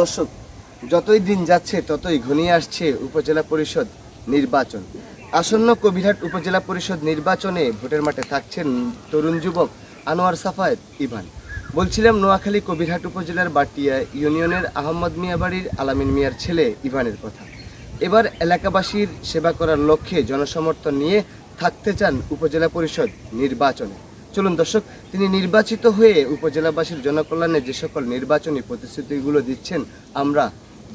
দর্শক, যতই দিন যাচ্ছে, ততই ঘনিয়ে আসছে উপজেলা পরিষদ নির্বাচন। আসন্ন কবিরহাট উপজেলা পরিষদ নির্বাচনে ভোটের মাঠে থাকছেন তরুণ যুবক আনোয়ার সাফায়েত ইভান। বলছিলাম, নোয়াখালী কবিরহাট উপজেলার বাটিয়া ইউনিয়নের আহমদ মিয়া বাড়ির আলামিন মিয়ার ছেলে ইভানের কথা। এবার এলাকাবাসীর সেবা করার লক্ষ্যে জনসমর্থন নিয়ে থাকতে চান উপজেলা পরিষদ নির্বাচনে। চলুন দর্শক, তিনি নির্বাচিত হয়ে উপজেলাবাসীর জনকল্যাণে যে সকল নির্বাচনী প্রতিশ্রুতিগুলো দিচ্ছেন, আমরা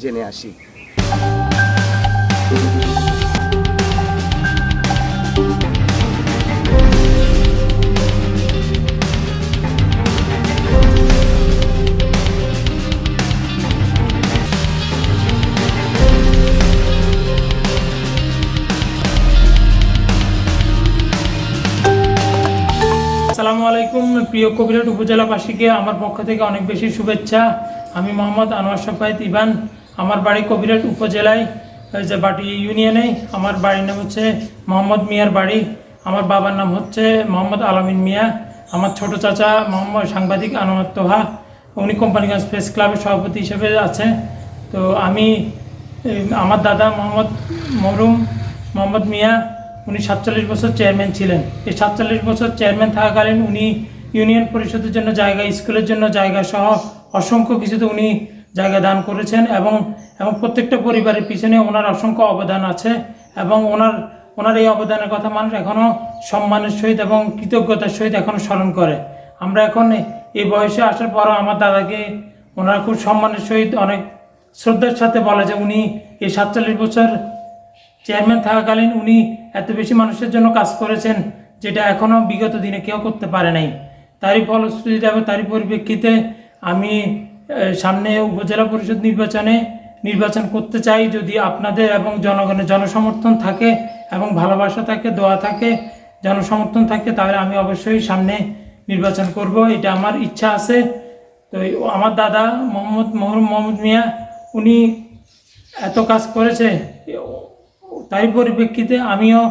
জেনে আসি। আসসালামু আলাইকুম, প্রিয় কবিরহাট উপজেলাবাসীকে আমার পক্ষ থেকে অনেক বেশি শুভেচ্ছা। আমি মোহাম্মদ আনোয়ার সাফায়েত ইবান আমার বাড়ি কবিরহাট উপজেলায় যে বাটি ইউনিয়নে। আমার বাড়ির নাম হচ্ছে মোহাম্মদ মিয়ার বাড়ি। আমার বাবার নাম হচ্ছে মোহাম্মদ আলামিন মিয়া। আমার ছোট চাচা মোহাম্মদ সাংবাদিক আনোয়ার তোহা। উনি কোম্পানিগঞ্জ প্রেস ক্লাবের সভাপতি হিসেবে আছে। তো আমি আমার দাদা মোহাম্মদ মরুম মোহাম্মদ মিয়া। উনি সাতচল্লিশ বছর চেয়ারম্যান ছিলেন। এই সাতচল্লিশ বছর চেয়ারম্যান থাকাকালীন উনি ইউনিয়ন পরিষদের জন্য জায়গা, স্কুলের জন্য জায়গা সহ অসংখ্য কিছুতে উনি জায়গা দান করেছেন এবং এবং প্রত্যেকটা পরিবারের পিছনে ওনার অসংখ্য অবদান আছে এবং ওনার ওনার এই অবদানের কথা মানুষ এখনও সম্মানের সহিত এবং কৃতজ্ঞতার সহিত এখনও স্মরণ করে। আমরা এখন এই বয়সে আসার পরও আমার দাদাকে ওনারা খুব সম্মানের সহিত অনেক শ্রদ্ধার সাথে বলে যে উনি এই সাতচল্লিশ বছর চেয়ারম্যান থাকাকালীন উনি এত বেশি মানুষের জন্য কাজ করেছেন, যেটা এখনও বিগত দিনে কেউ করতে পারে নাই। তারই ফলশ্রুতিতে এবং তারই পরিপ্রেক্ষিতে আমি সামনে উপজেলা পরিষদ নির্বাচনে নির্বাচন করতে চাই যদি আপনাদের এবং জনগণের জনসমর্থন থাকে এবং ভালোবাসা থাকে, দোয়া থাকে, জনসমর্থন থাকে, তাহলে আমি অবশ্যই সামনে নির্বাচন করব, এটা আমার ইচ্ছা আছে। তো আমার দাদা মোহাম্মদ মোহর মোহাম্মদ মিয়া, উনি এত কাজ করেছে তাই পরিপ্রেক্ষিতে আমিও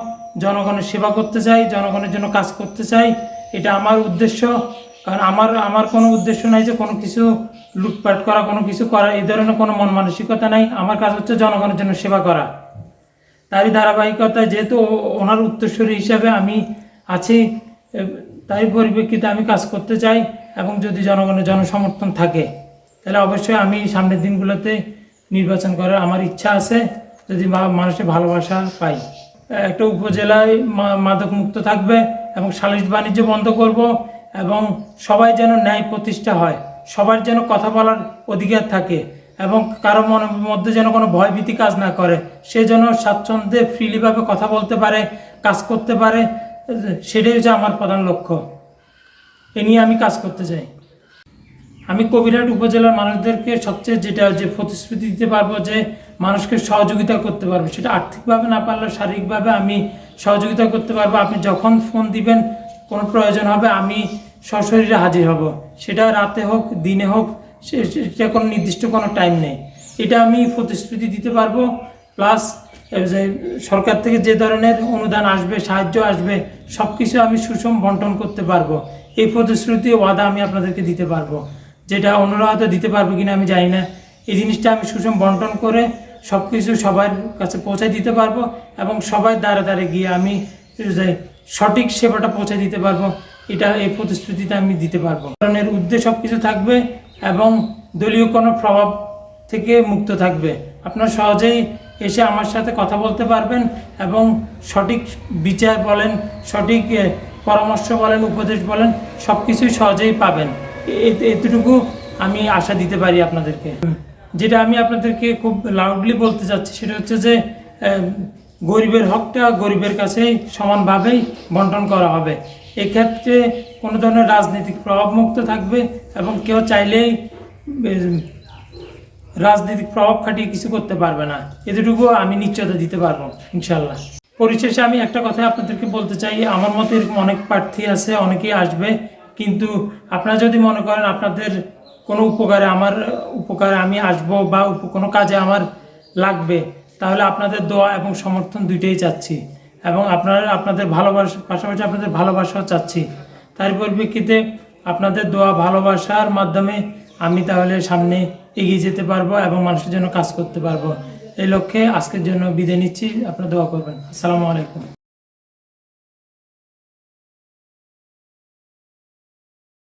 জনগণের সেবা করতে চাই, জনগণের জন্য কাজ করতে চাই, এটা আমার উদ্দেশ্য। কারণ আমার আমার কোনো উদ্দেশ্য নাই যে কোনো কিছু লুটপাট করা, কোনো কিছু করা, এই ধরনের কোনো মন মানসিকতা নাই। আমার কাজ হচ্ছে জনগণের জন্য সেবা করা। তারই ধারাবাহিকতায় যেহেতু ওনার উত্তরসূরি হিসাবে আমি আছি তাই পরিপ্রেক্ষিতে আমি কাজ করতে চাই এবং যদি জনগণের জনসমর্থন থাকে, তাহলে অবশ্যই আমি সামনের দিনগুলোতে নির্বাচন করার আমার ইচ্ছা আছে। যদি মানুষের ভালোবাসা পাই। একটা উপজেলায় মাদক মুক্ত থাকবে এবং সালিশ বাণিজ্য বন্ধ করব এবং সবাই যেন ন্যায় প্রতিষ্ঠা হয়, সবার যেন কথা বলার অধিকার থাকে এবং কারও মনের মধ্যে যেন কোনো ভয়ভীতি কাজ না করে, সে যেন স্বাচ্ছন্দ্যে ফ্রিলিভাবে কথা বলতে পারে, কাজ করতে পারে, সেটাই হচ্ছে আমার প্রধান লক্ষ্য। এ নিয়ে আমি কাজ করতে চাই। আমি কবিরহাট উপজেলার মানুষদেরকে সবচেয়ে যেটা যে প্রতিশ্রুতি দিতে পারব যে মানুষকে সহযোগিতা করতে পারব। সেটা আর্থিকভাবে না পারলে শারীরিকভাবে আমি সহযোগিতা করতে পারব। আপনি যখন ফোন দিবেন, কোনো প্রয়োজন হবে, আমি সশরীরে হাজির হব। সেটা রাতে হোক, দিনে হোক সেটা কোনো নির্দিষ্ট কোনো টাইম নেই। এটা আমি প্রতিশ্রুতি দিতে পারব। প্লাস সরকার থেকে যে ধরনের অনুদান আসবে, সাহায্য আসবে সব কিছু আমি সুষম বন্টন করতে পারব। এই প্রতিশ্রুতি ওয়াদা আমি আপনাদেরকে দিতে পারব। যেটা অন্যরা হয়তো দিতে পারবে কিনা আমি জানি না। এই জিনিসটা আমি সুষম বন্টন করে সব কিছু সবার কাছে পৌঁছে দিতে পারব এবং সবাই দ্বারে দ্বারে গিয়ে আমি সঠিক সেবাটা পৌঁছে দিতে পারব, এটা এই প্রতিশ্রুতিটা আমি দিতে পারব। কারণের উদ্দেশ্য সব কিছু থাকবে এবং দলীয় কোনো প্রভাব থেকে মুক্ত থাকবে। আপনারা সহজেই এসে আমার সাথে কথা বলতে পারবেন এবং সঠিক বিচার বলেন, সঠিক পরামর্শ বলেন, উপদেশ বলেন সব কিছুই সহজেই পাবেন। এতটুকু আমি আশা দিতে পারি আপনাদেরকে। যেটা আমি আপনাদেরকে খুব লাউডলি বলতে চাচ্ছি, সেটা হচ্ছে যে গরিবের হকটা গরিবের কাছেই সমানভাবেই বন্টন করা হবে। এক্ষেত্রে কোনো ধরনের রাজনৈতিক প্রভাব মুক্ত থাকবে এবং কেউ চাইলেই রাজনৈতিক প্রভাব খাটিয়ে কিছু করতে পারবে না। এতটুকু আমি নিশ্চয়তা দিতে পারব ইনশাল্লাহ পরিশেষে আমি একটা কথা আপনাদেরকে বলতে চাই, আমার মতে এরকম অনেক প্রার্থী আছে, অনেকেই আসবে, কিন্তু আপনারা যদি মনে করেন আপনাদের কোনো উপকারে আমার, উপকারে আমি আসব বা কোনো কাজে আমার লাগবে, তাহলে আপনাদের দোয়া এবং সমর্থন দুইটাই চাচ্ছি। এবং আপনার, আপনাদের ভালোবাসা, পাশাপাশি আপনাদের ভালোবাসাও চাচ্ছি। তার পরিপ্রেক্ষিতে আপনাদের দোয়া ভালোবাসার মাধ্যমে আমি তাহলে সামনে এগিয়ে যেতে পারব এবং মানুষের জন্য কাজ করতে পারব। এই লক্ষ্যে আজকের জন্য বিদায় নিচ্ছি। আপনারা দোয়া করবেন। আসসালামু আলাইকুম।